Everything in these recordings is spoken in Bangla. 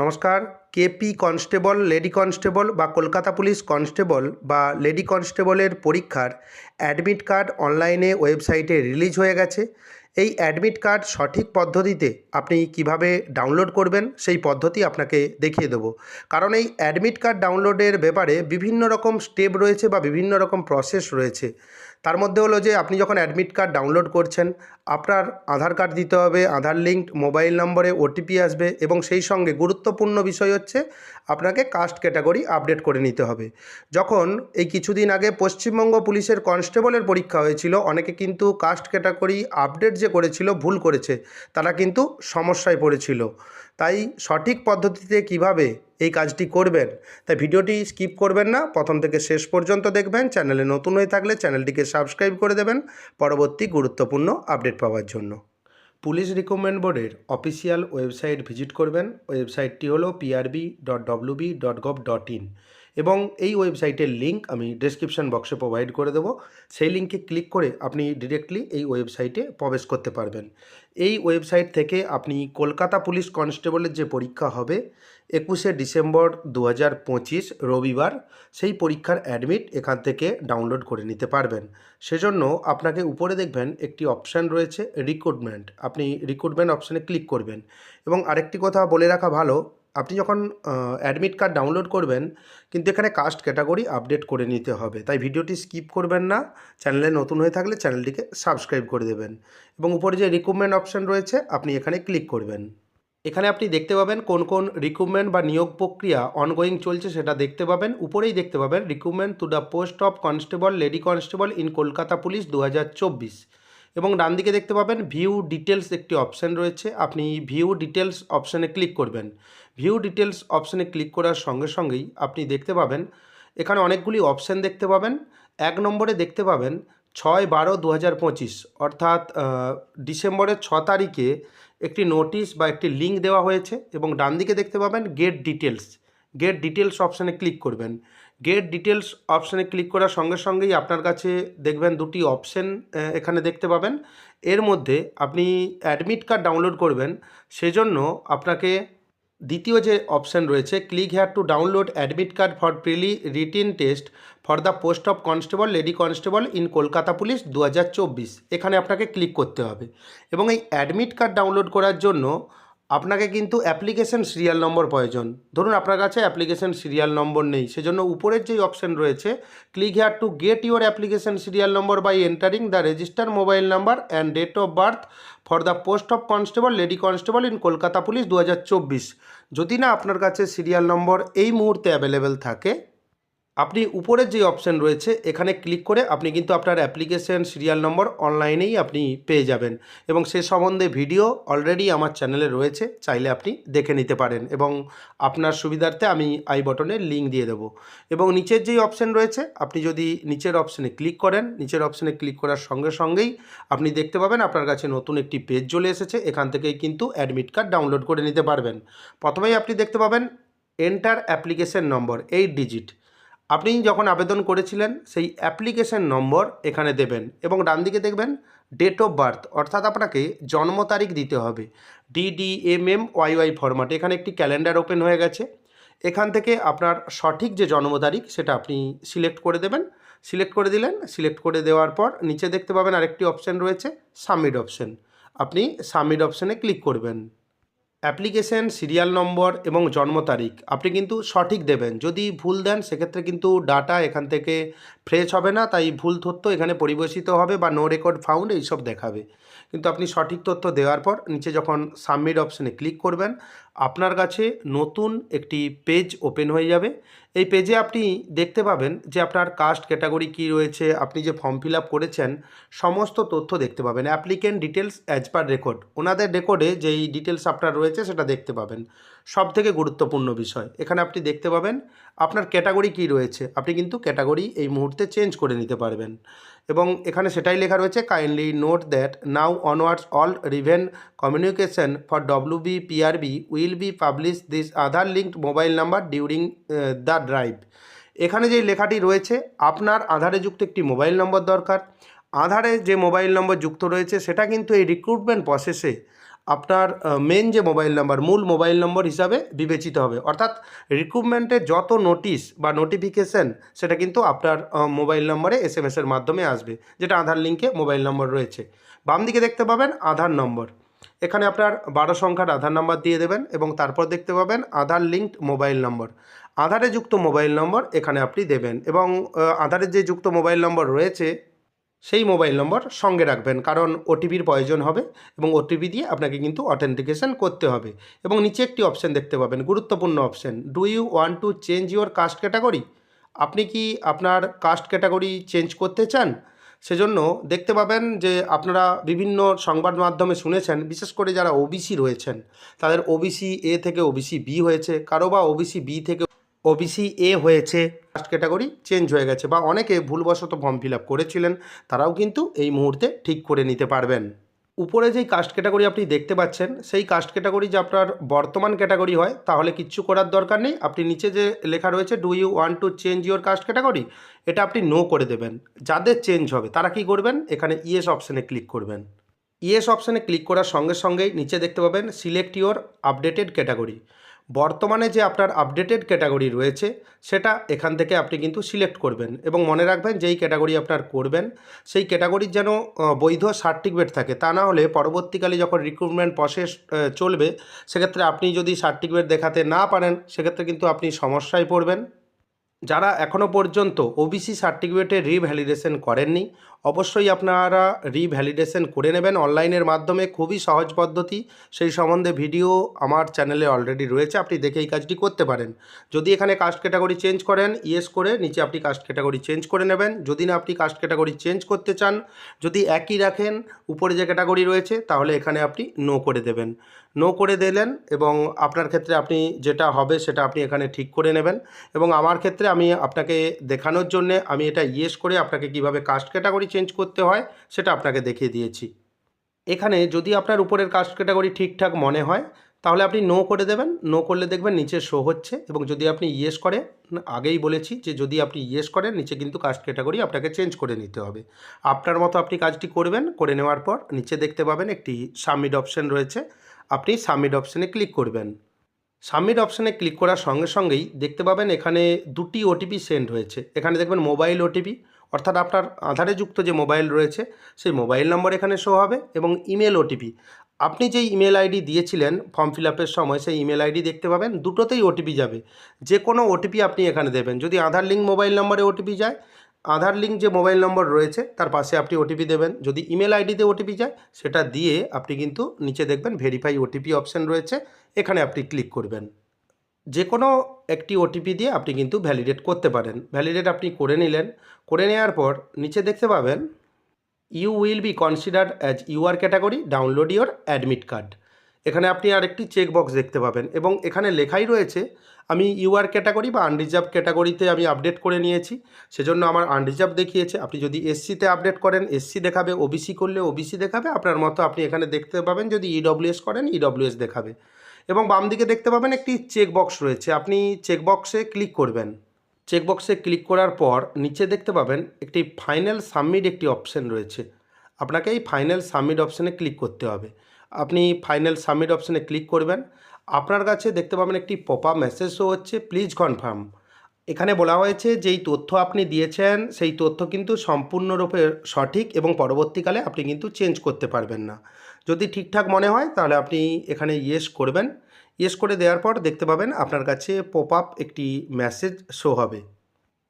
নমস্কার, কেপি কনস্টেবল, লেডি কনস্টেবল বা কলকাতা পুলিশ কনস্টেবল বা লেডি কনস্টেবলের পরীক্ষার অ্যাডমিট কার্ড অনলাইনে ওয়েবসাইটে রিলিজ হয়ে গেছে। এই অ্যাডমিট কার্ড সঠিক পদ্ধতিতে আপনি কীভাবে ডাউনলোড করবেন সেই পদ্ধতি আপনাকে দেখিয়ে দেবো। কারণ এই অ্যাডমিট কার্ড ডাউনলোডের ব্যাপারে বিভিন্ন রকম স্টেপ রয়েছে বা বিভিন্ন রকম প্রসেস রয়েছে। তার মধ্যে হলো যে আপনি যখন অ্যাডমিট কার্ড ডাউনলোড করছেন, আপনার আধার কার্ড দিতে হবে, আধার লিঙ্কড মোবাইল নম্বরে ওটিপি আসবে এবং সেই সঙ্গে গুরুত্বপূর্ণ বিষয় হচ্ছে আপনাকে কাস্ট ক্যাটাগরি আপডেট করে নিতে হবে। যখন এই কিছুদিন আগে পশ্চিমবঙ্গ পুলিশের কনস্টেবলের পরীক্ষা হয়েছিল, অনেকে কিন্তু কাস্ট ক্যাটাগরি আপডেট যে করেছিল, ভুল করেছে, তারা কিন্তু সমস্যায় পড়েছিল। তাই সঠিক পদ্ধতিতে কীভাবে এই কাজটি করবেন, তাই ভিডিওটি স্কিপ করবেন না। প্রথম থেকে শেষ পর্যন্ত দেখবেন, চ্যানেলে নতুন হয়ে থাকলে চ্যানেলটিকে সাবস্ক্রাইব করে দেবেন পরবর্তী গুরুত্বপূর্ণ আপডেট পাওয়ার জন্য। পুলিশ রিক্রুটমেন্ট বোর্ডের অফিসিয়াল ওয়েবসাইট ভিজিট করবেন। ওয়েবসাইটটি হলো PRB dot WB dot gov dot in এবং এই ওয়েবসাইটের লিঙ্ক আমি ডেসক্রিপশন বক্সে প্রোভাইড করে দেবো। সেই লিঙ্কে ক্লিক করে আপনি ডিরেক্টলি এই ওয়েবসাইটে প্রবেশ করতে পারবেন। এই ওয়েবসাইট থেকে আপনি কলকাতা পুলিশ কনস্টেবলের যে পরীক্ষা হবে, একুশে ডিসেম্বর দু হাজার পঁচিশ, রবিবার, সেই পরীক্ষার অ্যাডমিট এখান থেকে ডাউনলোড করে নিতে পারবেন। সেজন্য আপনাকে উপরে দেখবেন একটি অপশান রয়েছে রিক্রুটমেন্ট আপনি রিক্রুটমেন্ট অপশানে ক্লিক করবেন। এবং আরেকটি কথা বলে রাখা ভালো আপনি যখন অ্যাডমিট কার্ড ডাউনলোড করবেন, কিন্তু এখানে কাস্ট ক্যাটাগরি আপডেট করে নিতে হবে। তাই ভিডিওটি স্কিপ করবেন না, চ্যানেলে নতুন হয়ে থাকলে চ্যানেলটিকে সাবস্ক্রাইব করে দেবেন। এবং উপরে যে রিক্রুটমেন্ট অপশান রয়েছে, আপনি এখানে ক্লিক করবেন। এখানে আপনি দেখতে পাবেন কোন কোন রিক্রুটমেন্ট বা নিয়োগ প্রক্রিয়া অনগোয়িং চলছে সেটা দেখতে পাবেন। উপরেই দেখতে পাবেন recruitment to the post of constable lady constable in Kolkata police দু হাজার চব্বিশ। এবং ডান দিকে দেখতে পাবেন ভিউ ডিটেলস একটি অপশান রয়েছে। আপনি ভিউ ডিটেলস অপশানে ক্লিক করবেন। ভিউ ডিটেলস অপশানে ক্লিক করার সঙ্গে সঙ্গেই আপনি দেখতে পাবেন, এখানে অনেকগুলি অপশান দেখতে পাবেন। এক নম্বরে দেখতে পাবেন ছয় বারো দু অর্থাৎ ডিসেম্বরের ছ তারিখে একটি নোটিশ বা একটি লিঙ্ক দেওয়া হয়েছে এবং ডান দিকে দেখতে পাবেন গেট ডিটেলস গেট ডিটেলস অপশানে ক্লিক করবেন। গেট ডিটেলস অপশানে ক্লিক করার সঙ্গে সঙ্গেই আপনার কাছে দেখবেন দুটি অপশান এখানে দেখতে পাবেন। এর মধ্যে আপনি অ্যাডমিট কার্ড ডাউনলোড করবেন। সেজন্য আপনাকে দ্বিতীয় যে অপশান রয়েছে click here to download admit card for prelim written test for the post of constable lady constable in Kolkata police দু হাজার চব্বিশ। এখানে আপনাকে ক্লিক করতে হবে। এবং এই অ্যাডমিট কার্ড ডাউনলোড করার জন্য আপনাকে কিন্তু অ্যাপ্লিকেশন সিরিয়াল নম্বর প্রয়োজন। ধরুন আপনার কাছে অ্যাপ্লিকেশন সিরিয়াল নম্বর নেই, সেজন্য উপরের যেই অপশন রয়েছে click here to get your application serial number by entering the register mobile number and date of birth for the post of constable lady constable in Kolkata police দু হাজার চব্বিশ। যদি না আপনার কাছে সিরিয়াল নম্বর এই মুহূর্তে অ্যাভেলেবেল থাকে আপনি উপরের যে অপশন রয়েছে, এখানে ক্লিক করে আপনি কিন্তু আপনার অ্যাপ্লিকেশন সিরিয়াল নম্বর অনলাইনেই আপনি পেয়ে যাবেন। এবং সে সম্বন্ধে ভিডিও অলরেডি আমার চ্যানেলে রয়েছে, চাইলে আপনি দেখে নিতে পারেন। এবং আপনার সুবিধার্থে আমি আই বটনের লিঙ্ক দিয়ে দেবো। এবং নিচের যেই অপশন রয়েছে, আপনি যদি নিচের অপশনে ক্লিক করেন, নিচের অপশনে ক্লিক করার সঙ্গে সঙ্গেই আপনি দেখতে পাবেন আপনার কাছে নতুন একটি পেজ চলে এসেছে। এখান থেকেই কিন্তু অ্যাডমিট কার্ড ডাউনলোড করে নিতে পারবেন। প্রথমেই আপনি দেখতে পাবেন enter application number eight digit আপনি যখন আবেদন করেছিলেন, সেই অ্যাপ্লিকেশন নম্বর এখানে দেবেন এবং ডান দিকে দেখবেন ডেট অফ বার্থ অর্থাৎ আপনাকে জন্ম তারিখ দিতে হবে। ডিডিএমএম ওয়াইওয়াই ফরম্যাট এখানে একটি ক্যালেন্ডার ওপেন হয়ে গেছে। এখান থেকে আপনার সঠিক যে জন্ম তারিখ, সেটা আপনি সিলেক্ট করে দেবেন। সিলেক্ট করে দিলেন সিলেক্ট করে দেওয়ার পর নিচে দেখতে পাবেন আরেকটি অপশান রয়েছে সাবমিট অপশান আপনি সাবমিট অপশানে ক্লিক করবেন। অ্যাপ্লিকেশন, সিরিয়াল নম্বর এবং জন্ম তারিখ। আপনি কিন্তু সঠিক দেবেন। যদি ভুল দেন, সেক্ষেত্রে কিন্তু ডাটা এখান থেকে ফ্রেশ হবে না, তাই ভুল তথ্য এখানে পরিবেশিত হবে বা নো রেকর্ড ফাউন্ড এইসব দেখাবে। কিন্তু আপনি সঠিক তথ্য দেওয়ার পর, নিচে যখন সাবমিট অপশানে ক্লিক করবেন আপনার কাছে নতুন একটি পেজ ওপেন হয়ে যাবে। এই পেজে আপনি দেখতে পাবেন যে আপনার কাস্ট ক্যাটাগরি কী রয়েছে, আপনি যে ফর্ম ফিল করেছেন, সমস্ত তথ্য দেখতে পাবেন। Applicant details as per record ওনাদের রেকর্ডে যেই ডিটেলস আপনার রয়েছে সেটা দেখতে পাবেন। সব থেকে গুরুত্বপূর্ণ বিষয়, এখানে আপনি দেখতে পাবেন আপনার ক্যাটাগরি কী রয়েছে। আপনি কিন্তু ক্যাটাগরি এই মুহূর্তে চেঞ্জ করে নিতে পারবেন। এবং এখানে সেটাই লেখা রয়েছে kindly note that now onwards all riven communication for W B PRB will be publish this Aadhaar linked mobile number during the drive এখানে যে লেখাটি রয়েছে, আপনার আধারে যুক্ত একটি মোবাইল নম্বর দরকার। আধারে যে মোবাইল নম্বর যুক্ত রয়েছে, সেটা কিন্তু এই রিক্রুটমেন্ট প্রসেসে আপনার মেন যে মোবাইল নাম্বার মূল মোবাইল নম্বর হিসাবে বিবেচিত হবে। অর্থাৎ রিক্রুটমেন্টের যত নোটিশ বা নোটিফিকেশন সেটা কিন্তু আপনার মোবাইল নম্বরে এস এসের মাধ্যমে আসবে, যেটা আধার লিঙ্কে মোবাইল নম্বর রয়েছে। বাম দিকে দেখতে পাবেন আধার নম্বর এখানে আপনার বারো সংখ্যার আধার নাম্বার দিয়ে দেবেন এবং তারপর দেখতে পাবেন আধার লিঙ্কড মোবাইল নম্বর। আধারে যুক্ত মোবাইল নম্বর এখানে আপনি দেবেন এবং আধারের যে যুক্ত মোবাইল নম্বর রয়েছে, সেই মোবাইল নম্বর সঙ্গে রাখবেন কারণ ওটিপির প্রয়োজন হবে এবং ওটিপি দিয়ে আপনাকে কিন্তু অথেন্টিকেশন করতে হবে। এবং নিচে একটি অপশন দেখতে পাবেন, গুরুত্বপূর্ণ option do you want to change your caste category আপনি কি আপনার কাস্ট ক্যাটাগরি চেঞ্জ করতে চান? সেজন্য দেখতে পাবেন যে আপনারা বিভিন্ন সংবাদ মাধ্যমে শুনেছেন, বিশেষ করে যারা ওবিসি রয়েছেন, তাদের ওবিসি এ থেকে ওবিসি বি হয়েছে, কারও বা ওবিসি বি থেকে ওবিসি এ হয়েছে ফার্স্ট ক্যাটাগরি চেঞ্জ হয়ে গেছে বা অনেকে ভুলবশত ফর্ম ফিল করেছিলেন, তারাও কিন্তু এই মুহূর্তে ঠিক করে নিতে পারবেন। উপরে যেই কাস্ট ক্যাটাগরি আপনি দেখতে পাচ্ছেন, সেই কাস্ট ক্যাটাগরি যে আপনার বর্তমান ক্যাটাগরি হয়, তাহলে কিচ্ছু করার দরকার নেই। আপনি নিচে যে লেখা রয়েছে do you want to change your caste category এটা আপনি নো করে দেবেন। যাদের চেঞ্জ হবে, তারা কি করবেন? এখানে ইয়েস অপশানে ক্লিক করবেন। ইয়েস অপশানে ক্লিক করার সঙ্গে সঙ্গেই নিচে দেখতে পাবেন সিলেক্ট ইউর আপডেটেড ক্যাটাগরি বর্তমানে যে আপনার আপডেটেড ক্যাটাগরি রয়েছে, সেটা এখান থেকে আপনি কিন্তু সিলেক্ট করবেন এবং মনে রাখবেন যেই ক্যাটাগরি আপনার করবেন, সেই ক্যাটাগরির যেন বৈধ সার্টিফিকেট থাকে। তা না হলে পরবর্তীকালে যখন রিক্রুটমেন্ট প্রসেস চলবে, সেক্ষেত্রে আপনি যদি সার্টিফিকেট দেখাতে না পারেন, সেক্ষেত্রে কিন্তু আপনি সমস্যায় পড়বেন। যারা এখনও পর্যন্ত ওবিসি সার্টিফিকেটে রিভ্যালিডেশন করেননি, অবশ্যই আপনারা রিভ্যালিডেশন করে নেবেন। অনলাইনের মাধ্যমে খুবই সহজ পদ্ধতি। সেই সম্বন্ধে ভিডিও আমার চ্যানেলে অলরেডি রয়েছে, আপনি দেখে এই কাজটি করতে পারেন। যদি এখানে কাস্ট ক্যাটাগরি চেঞ্জ করেন ইয়েস করে নিচে আপনি কাস্ট ক্যাটাগরি চেঞ্জ করে নেবেন। যদি না আপনি কাস্ট ক্যাটাগরি চেঞ্জ করতে চান, যদি একই রাখেন, উপরে যে ক্যাটাগরি রয়েছে, তাহলে এখানে আপনি নো করে দেবেন। নো করে দিলেন এবং আপনার ক্ষেত্রে আপনি যেটা হবে, সেটা আপনি এখানে ঠিক করে নেবেন। এবং আমার ক্ষেত্রে আমি আপনাকে দেখানোর জন্যে আমি এটা ইয়েস করে আপনাকে কীভাবে কাস্ট ক্যাটাগরি চেঞ্জ করতে হয়, সেটা আপনাকে দেখিয়ে দিয়েছি। এখানে যদি আপনার উপরের কাস্ট ক্যাটাগরি ঠিকঠাক মনে হয়, তাহলে আপনি নো করে দেবেন। নো করলে দেখবেন নিচে শো হচ্ছে এবং যদি আপনি ইয়েস করেন, আগেই বলেছি যে যদি আপনি ইয়েস করেন, নিচে কিন্তু কাস্ট ক্যাটাগরি আপনাকে চেঞ্জ করে নিতে হবে। আপনার মতো আপনি কাজটি করবেন, করে নেওয়ার পর নিচে দেখতে পাবেন একটি সাবমিট অপশন রয়েছে। আপনি সাবমিট অপশানে ক্লিক করবেন। সাবমিট অপশানে ক্লিক করার সঙ্গে সঙ্গেই দেখতে পাবেন এখানে দুটি ওটিপি সেন্ড হয়েছে। এখানে দেখবেন মোবাইল ওটিপি অর্থাৎ আপনার আধারে যুক্ত যে মোবাইল রয়েছে, সেই মোবাইল নম্বর এখানে শো হবে এবং ইমেল ওটিপি আপনি যেই ইমেল আইডি দিয়েছিলেন ফর্ম ফিল আপের সময়, সেই ইমেল আইডি দেখতে পাবেন, দুটোতেই ওটিপি যাবে। যে কোনো ওটিপি আপনি এখানে দেবেন। যদি আধার লিঙ্ক মোবাইল নম্বরে ওটিপি যায় আধার লিঙ্ক যে মোবাইল নম্বর রয়েছে, তার পাশে আপনি ওটিপি দেবেন। যদি ইমেল আইডিতে ওটিপি যায়, সেটা দিয়ে আপনি কিন্তু নিচে দেখবেন ভেরিফাই ওটিপি অপশান রয়েছে। এখানে আপনি ক্লিক করবেন। যে কোনো একটি ওটিপি দিয়ে আপনি কিন্তু ভ্যালিডেট করতে পারেন। ভ্যালিডেট আপনি করে নিলেন। করে নেওয়ার পর নিচে দেখতে পাবেন you will be considered as UR category download your admit card এখানে আপনি আরেকটি চেকবক্স দেখতে পাবেন এবং এখানে লেখাই রয়েছে, আমি ইউআর ক্যাটাগরি বা আনরিজার্ভ ক্যাটাগরিতে আমি আপডেট করে নিয়েছি, সেজন্য আমার আনরিজার্ভ দেখিয়েছে। আপনি যদি এসসিতে আপডেট করেন এসসি দেখাবে ওবিসি করলে ওবিসি দেখাবে, আপনার মতো আপনি এখানে দেখতে পাবেন যদি ইডব্লিউএস করেন ইডব্লিউএস দেখাবে। এবং বাম দিকে দেখতে পাবেন একটি চেকবক্স রয়েছে, আপনি চেকবক্সে ক্লিক করবেন। চেকবক্সে ক্লিক করার পর নিচে দেখতে পাবেন একটি ফাইনাল সাবমিট একটি অপশন রয়েছে। আপনাকে এই ফাইনাল সাবমিট অপশানে ক্লিক করতে হবে। আপনি ফাইনাল সাবমিট অপশানে ক্লিক করবেন। আপনার কাছে দেখতে পাবেন একটি পপ মেসেজ শো হচ্ছে, প্লিজ কনফার্ম। এখানে বলা হয়েছে যেই তথ্য আপনি দিয়েছেন, সেই তথ্য কিন্তু সম্পূর্ণরূপে সঠিক এবং পরবর্তীকালে আপনি কিন্তু চেঞ্জ করতে পারবেন না। যদি ঠিকঠাক মনে হয়, তাহলে আপনি এখানে ইয়েস করবেন। ইয়েস করে দেওয়ার পর দেখতে পাবেন আপনার কাছে পপ আপ একটি মেসেজ শো হবে।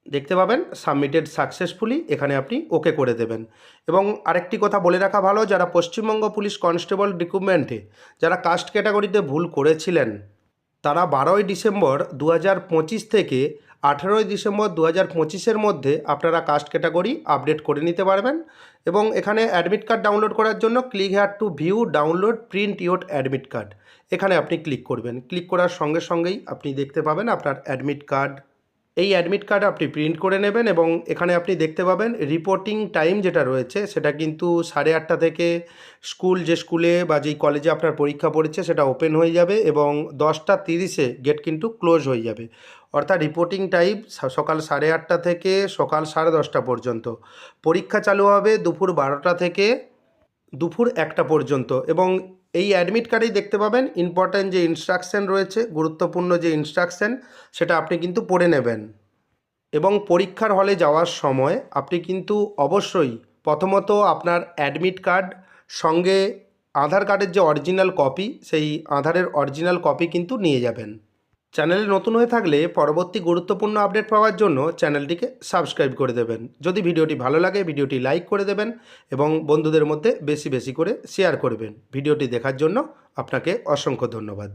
দেখতে পাবেন সাবমিটেড সাকসেসফুলি এখানে আপনি ওকে করে দেবেন। এবং আরেকটি কথা বলে রাখা ভালো, যারা পশ্চিমবঙ্গ পুলিশ কনস্টেবল রিক্রুটমেন্টে যারা কাস্ট ক্যাটাগরিতে ভুল করেছিলেন, তারা বারোই ডিসেম্বর দু হাজার পঁচিশ থেকে আঠেরোই ডিসেম্বর দু হাজার পঁচিশের মধ্যে আপনারা কাস্ট ক্যাটাগরি আপডেট করে নিতে পারবেন এবং এখানে অ্যাডমিট কার্ড ডাউনলোড করার জন্য click here to view download print your admit card এখানে আপনি ক্লিক করবেন। ক্লিক করার সঙ্গে সঙ্গেই আপনি দেখতে পাবেন আপনার অ্যাডমিট কার্ড এই অ্যাডমিট কার্ড আপনি প্রিন্ট করে নেবেন এবং এখানে আপনি দেখতে পাবেন রিপোর্টিং টাইম যেটা রয়েছে, সেটা কিন্তু সাড়ে আটটা থেকে স্কুল যে স্কুলে বা যেই কলেজে আপনার পরীক্ষা পড়েছে সেটা ওপেন হয়ে যাবে এবং দশটা তিরিশে গেট কিন্তু ক্লোজ হয়ে যাবে। অর্থাৎ রিপোর্টিং টাইম সকাল সাড়ে আটটা থেকে সকাল সাড়ে দশটা পর্যন্ত। পরীক্ষা চালু হবে দুপুর বারোটা থেকে দুপুর একটা পর্যন্ত এবং এই অ্যাডমিট কার্ডেই দেখতে পাবেন। ইম্পর্ট্যান্ট যে ইনস্ট্রাকশান রয়েছে, গুরুত্বপূর্ণ যে ইনস্ট্রাকশান সেটা আপনি কিন্তু পড়ে নেবেন। এবং পরীক্ষার হলে যাওয়ার সময় আপনি কিন্তু অবশ্যই প্রথমত আপনার অ্যাডমিট কার্ড সঙ্গে আধার কার্ডের যে অরিজিনাল কপি সেই আধারের অরিজিনাল কপি কিন্তু নিয়ে যাবেন। চ্যানেলে নতুন হয়ে থাকলে পরবর্তী গুরুত্বপূর্ণ আপডেট পাওয়ার জন্য চ্যানেলটিকে সাবস্ক্রাইব করে দেবেন। যদি ভিডিওটি ভালো লাগে, ভিডিওটি লাইক করে দেবেন এবং বন্ধুদের মধ্যে বেশি বেশি করে শেয়ার করবেন। ভিডিওটি দেখার জন্য আপনাকে অসংখ্য ধন্যবাদ।